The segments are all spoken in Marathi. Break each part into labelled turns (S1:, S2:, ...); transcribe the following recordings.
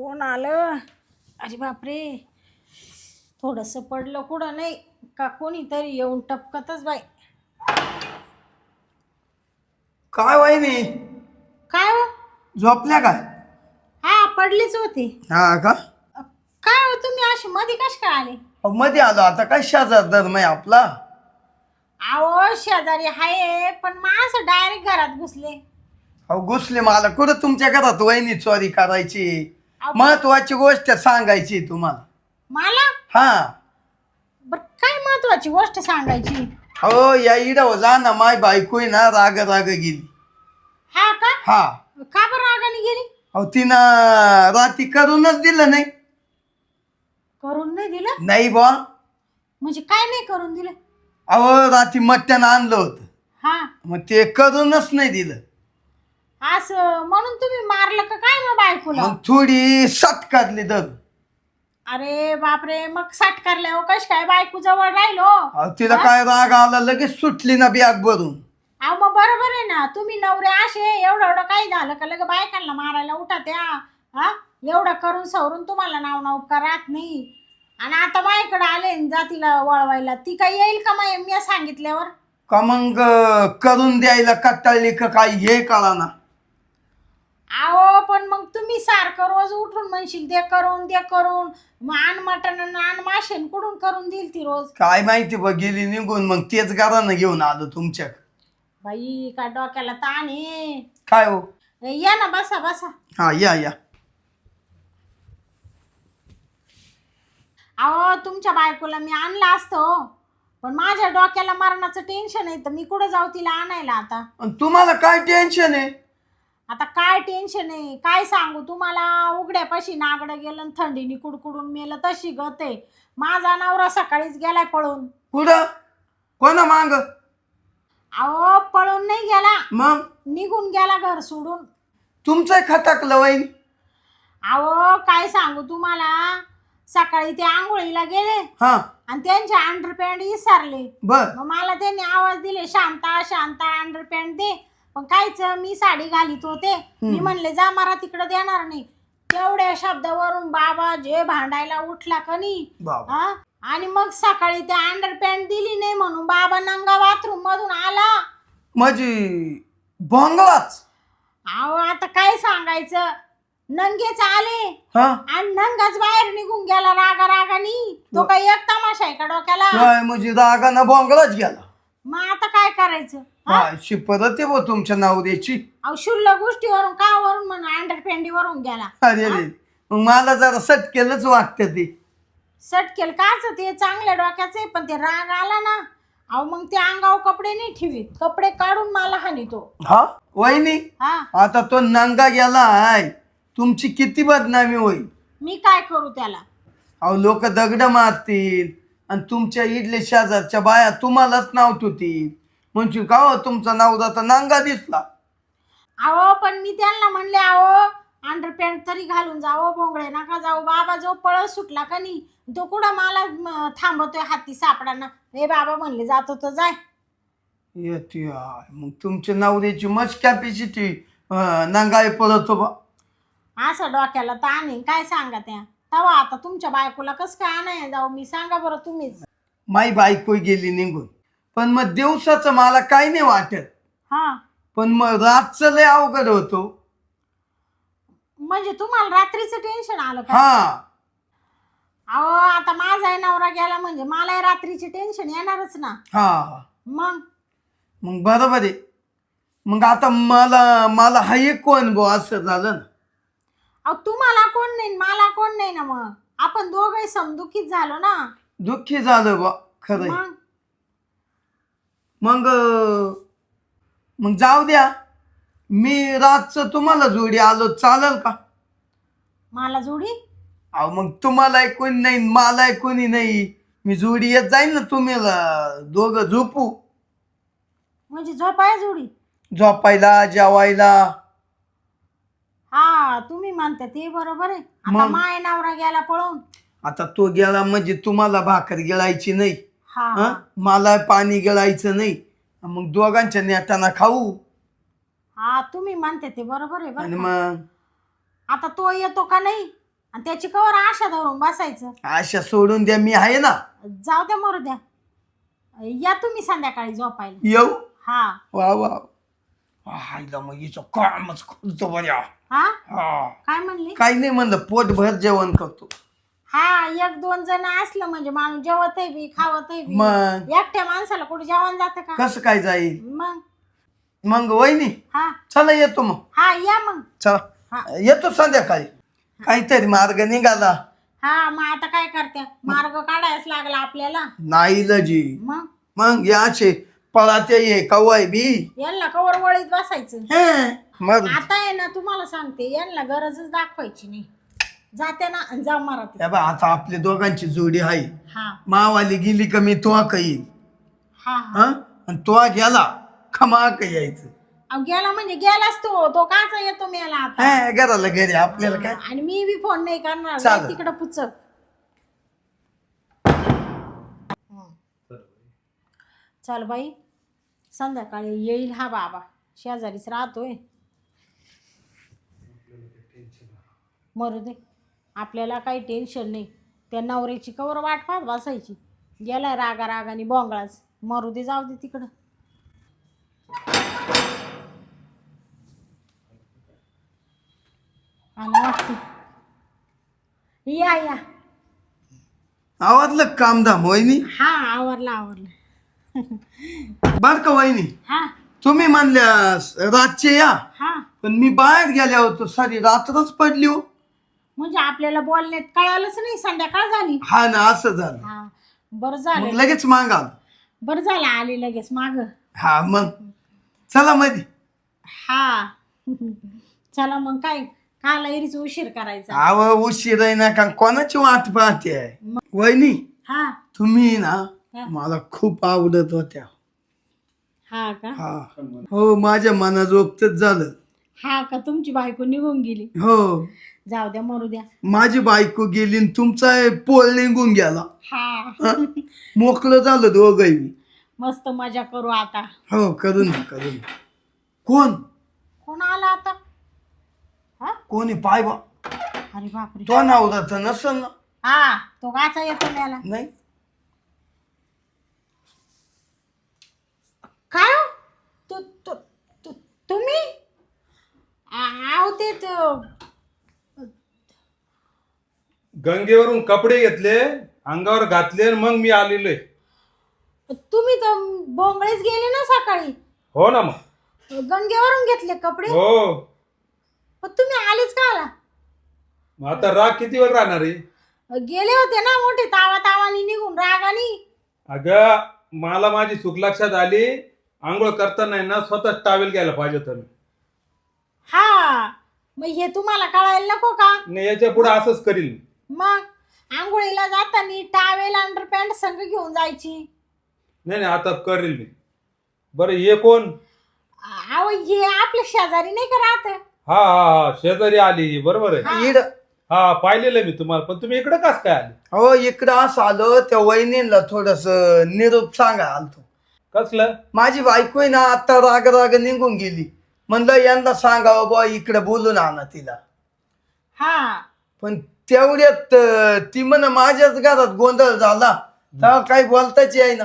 S1: कोण आलं? अरे बापरे. थोडंसं पडलं कुठं नाही. का कोणीतरी येऊन टपकतच बाई.
S2: काय वहिनी?
S1: काय हो?
S2: झोपल्या काय?
S1: हा पडलीच होती.
S2: हा का?
S1: काय हो तुम्ही अशी मध्ये कश काय आले?
S2: अहो, मध्ये आलो. आता काय शेजार धर्म आहे आपला?
S1: अहो शेजारी हाय पण मग असं डायरेक्ट घरात घुसले.
S2: अहो घुसले मला. कुठं तुमच्या घरात वहिनी चोरी करायची? महत्वाची गोष्ट सांगायची तुम्हाला.
S1: मला?
S2: हा.
S1: बर काय महत्वाची गोष्ट सांगायची?
S2: हो या इडव जा ना माय बायको ना राग राग गेली.
S1: हा का?
S2: हा.
S1: का बरं रागाने गेली?
S2: अहो तिनं राती करूनच दिलं नाही.
S1: करून नाही दिलं?
S2: नाही बा
S1: म्हणजे काय नाही करून दिलं?
S2: अहो राती मटण आणलं होतं.
S1: हा.
S2: मग ते करूनच नाही दिलं.
S1: असं म्हणून तुम्ही मारलं का काय मग बायकोला?
S2: मग थोडी सट काढली तर
S1: अरे बापरे मग साठ करल्या हो कश काय बायको जवळ राहिलो?
S2: अहो तिला काय राग आला लगेच सुटली ना बॅग भरून.
S1: अहो मग बरोबर आहे ना तुम्ही नवरे असे एवढं एवढं काही झालं का लगे बायकांना मारायला उठा त्या हा? एवढं करून सवरून तुम्हाला नाव नाव राहत नाही? आणि आता माझ्याकडे आले न जातीला वळवायला ती काही येईल का मग मी सांगितल्यावर?
S2: का मग करून द्यायला कट्टाळली का काय हे कळा ना
S1: अहो पण मग तुम्ही सारखं रोज उठून म्हणशील ते करून ते करून. मग आण मटण आणि आण माशेन कुठून करून देईल ती रोज?
S2: काय माहिती बघ गेली निघून मग तेच घरानं घेऊन आलो तुमच्या
S1: बाई का डोक्याला ताण आहे?
S2: काय हो?
S1: या ना बसा बसा.
S2: हा या या.
S1: अहो तुमच्या बायकोला मी आणलं असतं हो. पण माझ्या डोक्याला मरणाचं टेन्शन आहे तर मी कुठं जाऊ तिला आणायला आता?
S2: आणि तुम्हाला काय टेन्शन आहे?
S1: आता काय टेन्शन आहे? काय सांगू? तुम्हाला उघड्यापाशी नागडं गेलं आणि थंडीने कुडकुडून मेलं तशी गत आहे माझा नवरा सकाळीच गेलाय पळून.
S2: कुठं? कोणा मांग?
S1: अहो पळून नाही गेला.
S2: मग?
S1: निघून गेला घर सोडून.
S2: तुमचं खटकलं वहिनी.
S1: अहो काय सांगू तुम्हाला? सकाळी ते आंघोळीला गेले
S2: हा.
S1: आणि त्यांचे अंडरपॅन्ट विसरले.
S2: बर.
S1: मग मला त्यांनी आवाज दिले शांता शांता अंडरपॅन्ट दे. पण कायच मी साडी घालीत होते. मी म्हणले जा मारा तिकडे देणार नाही. तेवढ्या शब्दावरून बाबा जे भांडायला उठला कनी
S2: बाबा.
S1: हा? आणि मग सकाळी ते अंडरपॅन्ट दिली नाही म्हणून बाबा नंगा बाथरूम मधून आला.
S2: म्हणजे बंगलाच.
S1: अहो आता काय सांगायचं? नंगेच आले.
S2: हा?
S1: आणि नंगाच बाहेर निघून गेला रागा रागानी तो काही एक तमाशा आहे का डोक्याला?
S2: काय म्हणजे रागानं बंगलाच गेला.
S1: मग आता काय करायचं? हा?
S2: हा परत आहे बा तुमच्या नवऱ्याची.
S1: अहो शुल्लक गोष्टीवरून का वरून म्हणून अंडरपॅन्टीवरून गेला.
S2: अरे रे मग मला जरा सटकेलच वाटतं ते.
S1: सटकेल काच ते चांगल्या डोक्याचं आहे पण ते राग आला ना अहो मग ते अंगावर कपडे नाही ठेवीत. कपडे काढून मला हानी तो
S2: हा? वहिनी
S1: हा?
S2: आता तो नंगा गेला आहे. तुमची किती बदनामी होईल?
S1: मी काय करू त्याला?
S2: अहो लोक दगड मारतील आणि तुमच्या इडले शेजारच्या बाया तुम्हालाच नाव ठेवतील. म्हणजे का हो तुमचा तर नांगा दिसला?
S1: अहो पण मी त्यांना म्हणले अहो अंडरपॅन्ट तरी घालून जावं बोंगळे नका जाऊ बाबा जो पळस सुटला का नाही तो कुठं मला म, थांबवतोय हाती सापडाना? हे बाबा म्हणले जातो तर जाय.
S2: येते. मग तुमच्या नवऱ्याची मच कॅपॅसिटी नंगाय पडतो बा.
S1: असं डोक्याला ताण आहे काय सांगा त्या? तवा आता तुमच्या बायकोला कसं काय आणाय जाऊ? मी सांगा बरं तुम्हीच.
S2: माई बायको गेली निघून. पण मग दिवसाचं मला काही नाही वाटत.
S1: हा.
S2: पण मग रातचं लय अवघड होतो.
S1: म्हणजे तुम्हाला रात्रीचं टेन्शन आलं का?
S2: हा.
S1: अहो आता माझा नवरा गेला म्हणजे मला रात्रीचे टेन्शन येणारच ना.
S2: हा.
S1: मग?
S2: मग बरोबर आहे. मग आता मला मला हा एक कोण बो असं झालं ना?
S1: अहो तुम्हाला कोण नाही मला कोण नाही ना मग? आपण दोघे समदुखीत झालो ना.
S2: दुःखी झालं बा
S1: मग?
S2: मग मग जाऊ द्या. मी रातचं तुम्हाला जोडी आलो चालेल का?
S1: मला जोडी?
S2: अहो मग तुम्हाला कोणी नाही मला कोणी नाही. मी जोडी येत जाईन ना तुम्ही दोघं झोपू.
S1: म्हणजे झोपाय जोडी?
S2: झोपायला जेवायला.
S1: हा तुम्ही म्हणता ते बरोबर आहे. आता
S2: मग?
S1: माय नवरा गेला पळून.
S2: आता तो गेला म्हणजे तुम्हाला भाकर गिळायची नाही.
S1: हा
S2: हं? मला पाणी गिळायचं नाही. मग दोघांच्या नेटाना खाऊ.
S1: हा तुम्ही म्हणते ते बरोबर आहे
S2: आणि
S1: बरं का?
S2: मग?
S1: आता तो येतो का नाही? आणि त्याची कवर आशा धरून बसायचं.
S2: अशा सोडून द्या मी आहे ना.
S1: जाऊ द्या मरू द्या. या तुम्ही संध्याकाळी झोपायला.
S2: येऊ?
S1: हा.
S2: वा वा. आईला मग हिचं कामच करतो बऱ्या
S1: हा?
S2: हा.
S1: काय म्हणली?
S2: काही नाही म्हणलं पोटभर जेवण करतो.
S1: हा एक दोन जण असलं म्हणजे माणूस जेवतही बी खावतही बी.
S2: मग?
S1: एकट्या माणसाला कुठे जेवण जातं का?
S2: कसं काय जाईल
S1: मग?
S2: मग वहिनी?
S1: हा.
S2: चला येतो मग.
S1: हा या मग.
S2: चला.
S1: हा.
S2: येतो संध्याकाळी. काहीतरी मार्ग निघाला.
S1: हा मग आता काय करते मार्ग काढायच लागला आपल्याला.
S2: नाही लजी
S1: मग?
S2: मग याचे पळाते ये कवाय बी.
S1: यांना कवर वळीत बसायचं.
S2: हं. मग?
S1: आता आहे ना तुम्हाला सांगते यांना गरजच दाखवायची नाही. जाते ना आणि जा मारा ते.
S2: हे बघ, आता आपल्या दोघांची जोडी आहे
S1: हा.
S2: मावाली गेली का मी तो येईल
S1: हा हा.
S2: हा? आणि तो गेला खमाक यायचं?
S1: अहो, गेला म्हणजे गेलाच तो. तो काचा येतो मेला आता.
S2: हा घराला घरी आपल्याला काय?
S1: आणि मी बी फोन नाही करणार.
S2: चालेल.
S1: तिकडं पुचक चल बाई संध्याकाळी येईल हा बाबा. शेजारीच राहतोय. मरू दे. आपल्याला काही टेन्शन नाही. त्या नवऱ्याची कवर वाट पाहत बसायची. गेलाय रागा रागाने बोंगळाच. मरू दे जाऊ दे तिकडं. आला वाटतं. या या.
S2: आवडलं कामधाम वहिनी?
S1: हा आवरला आवरला.
S2: बर का वहिनी?
S1: हा.
S2: तुम्ही म्हणल्या रातचे या.
S1: हा.
S2: पण मी बाहेर गेल्या होतो सारी रात्रच पडली हो.
S1: म्हणजे आपल्याला बोलण्यात कळालंच नाही संध्याकाळ झाली.
S2: हा ना असं झालं.
S1: हा बरं
S2: मग
S1: झालं
S2: लगेच मागाल
S1: बरं झालं आली लगेच माग.
S2: हा मग. चला मध्ये
S1: हा. चला मग काय काला एरीच उशीर करायचा.
S2: आव उशीर आहे ना का कोणाची वाट पाहते? आहे वहिनी
S1: हा.
S2: तुम्ही ना
S1: हा.
S2: मला खूप आवडत होत्या.
S1: हा का?
S2: हा. हो माझ्या मनाजोगतच झालं.
S1: हा का तुमची बायको निघून गेली?
S2: हो.
S1: जाऊ द्या मरू द्या.
S2: माझी बायको गेली आणि तुमचा पोल निघून गेला.
S1: हा?
S2: मोकळं झालं दोघही.
S1: मस्त मजा करू आता.
S2: हो करून ना करून कोण?
S1: कोण आला आता? हा?
S2: कोणी पाय बा.
S1: अरे बापरे.
S2: तो नवरा नसल ना.
S1: हा तो गाचा येतो त्याला
S2: नाही
S1: काय हो? तू तू तू तुम्ही आव ते त-
S3: गंगेवरून कपडे घेतले अंगावर घातले आणि मग मी आलेलो आहे
S1: तुम्ही तर बोंगळेच गेले ना सकाळी.
S3: हो ना मग.
S1: गंगेवरून घेतले कपडे?
S3: हो.
S1: पण तुम्ही आलेच का आला?
S3: मग आता राग किती वेळ राहणार आहे?
S1: गेले होते ना मोठे तावा तावानी निघून रागानी.
S3: अगं मला माझी चूक लक्षात आली. आंघोळ करताना आहे ना स्वतः टावेल घ्यायला पाहिजे होतं मी.
S1: हा. मग हे तुम्हाला कळायला नको का?
S3: नाही याच्यापुढे असंच करील मी.
S1: मग आंघोळीला जाताना टावेल अंडरपॅन्ट संग घेऊन जायची.
S3: नाही नाही आता करील मी. बरं हे कोण?
S1: अहो हे आपल्या शेजारी नाही का राहत?
S3: हा हा हा शेजारी आली बरोबर आहे.
S1: हा.
S2: इड.
S3: हा पाहिलेलं मी तुम्हाला पण तुम्ही इकडे कस काय आले?
S2: हो इकडं असं आलो त्या वहिनीला थोडस निरोप सांगा आलतो.
S3: कसलं?
S2: माझी बायको आहे ना आता राग राग निघून गेली. म्हणलं यांना सांगावं बा इकडे बोलून आणा तिला.
S1: हा.
S2: पण तेवढ्यात अं, ती म्हण माझ्याच घरात गोंधळ झाला. तेव्हा काही बोलताच आहे ना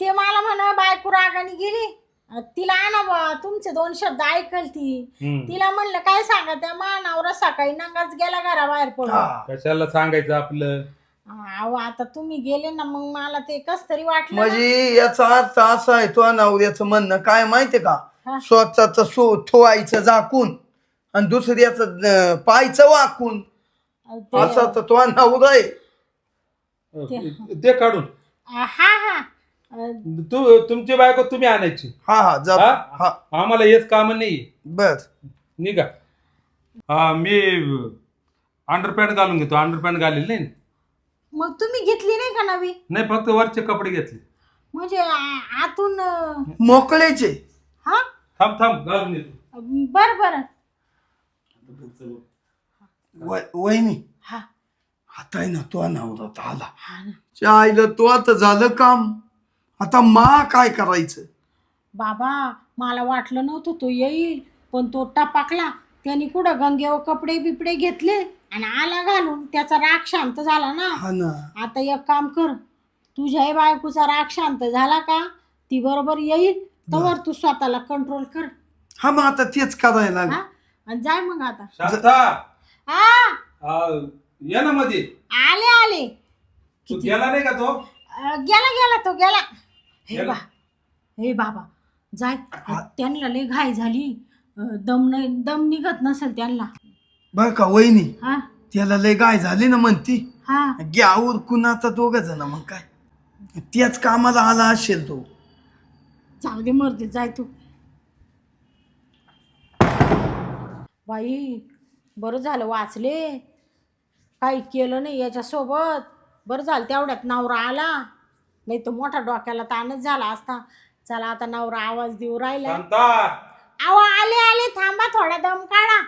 S1: ते मला म्हणा बायको रागाने गेली. अ, तिला आणा बा तुमचे दोन शब्द ऐकल ती. तिला म्हणलं काय सांगा त्या मानावर सकाळी नंगाच गेला घराबाहेर पडून.
S2: हा.
S3: कशाला सांगायचं आपलं?
S1: अहो आता तुम्ही गेले ना मग मला ते कस तरी वाटलं ना.
S2: म्हणजे याचा अर्थ असा आहे तो नवऱ्याचं म्हणणं काय माहितीये का. स्वतःच सो थोवायचं झाकून आणि दुसऱ्याच पायचं वाकून.
S1: ते-
S2: असा तर तो नवरा आहे.
S3: ते काढून.
S1: हा हा. अ,
S3: तू तुमची बायको तुम्ही आणायची.
S2: हा हा जा
S3: हा?
S2: हा.
S3: आम्हाला हेच काम नाही
S2: बर.
S3: निघा. हा मी अंडरपॅन्ट घालून घेतो. अंडरपॅन्ट घालेल नाही
S1: मग तुम्ही घेतली नाही का नवी?
S3: नाही फक्त वरचे कपडे घेतले.
S1: म्हणजे आ- आतून अ,
S2: मोकळेचे.
S1: हा?
S3: थांब थांब घालून येतो.
S1: बर बर.
S2: वय- वहिनी.
S1: हा.
S2: आता आहे ना तो नवरा तर आला.
S1: हा ना.
S2: आईला तो आता झालं काम. आता मा काय करायचं?
S1: बाबा मला वाटलं नव्हतं तो येईल पण तो टपाकला. त्यांनी कुठं गंगेवर कपडे बिपडे घेतले आणि आला घालून. त्याचा राग शांत झाला ना.
S2: हा ना.
S1: आता एक काम कर. तुझ्या बायकोचा राग शांत झाला का? ती बरोबर येईल. तवर तू स्वतःला कंट्रोल कर.
S2: हा मग आता तेच करायला लागेल.
S1: हा? आणि जाय मग आता.
S3: शांता!
S1: हा
S3: आ, ये ना मध्ये
S1: आले आले.
S3: तू गेला नाही का तो?
S1: अं, गेला गेला तो गेला. हे
S3: गेला?
S1: बा हे बाबा जाय. त्यांना लय घाई झाली. अं, दम नाही दम निघत नसेल त्यांना.
S2: बर का वहिनी?
S1: हा?
S2: त्याला लय गाय झाली ना म्हणती.
S1: हा.
S2: घ्या उरकून आता दोघ जण मग काय. त्याच कामाला आला असेल तो.
S1: जाऊ दे मरते जाय तू. बाई बरं झालं वाचले. काही केलं नाही याच्यासोबत. बरं झालं तेवढ्यात नवरा आला. नाही तर मोठा डोक्याला ताणच झाला असता. चला आता नवरा आवाज देऊ राहिला.
S3: शांता!
S1: अहो आले आले. थांबा थोडा दम काढा.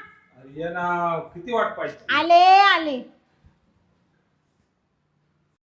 S3: ये ना किती वाट पाहिजे?
S1: आले आले.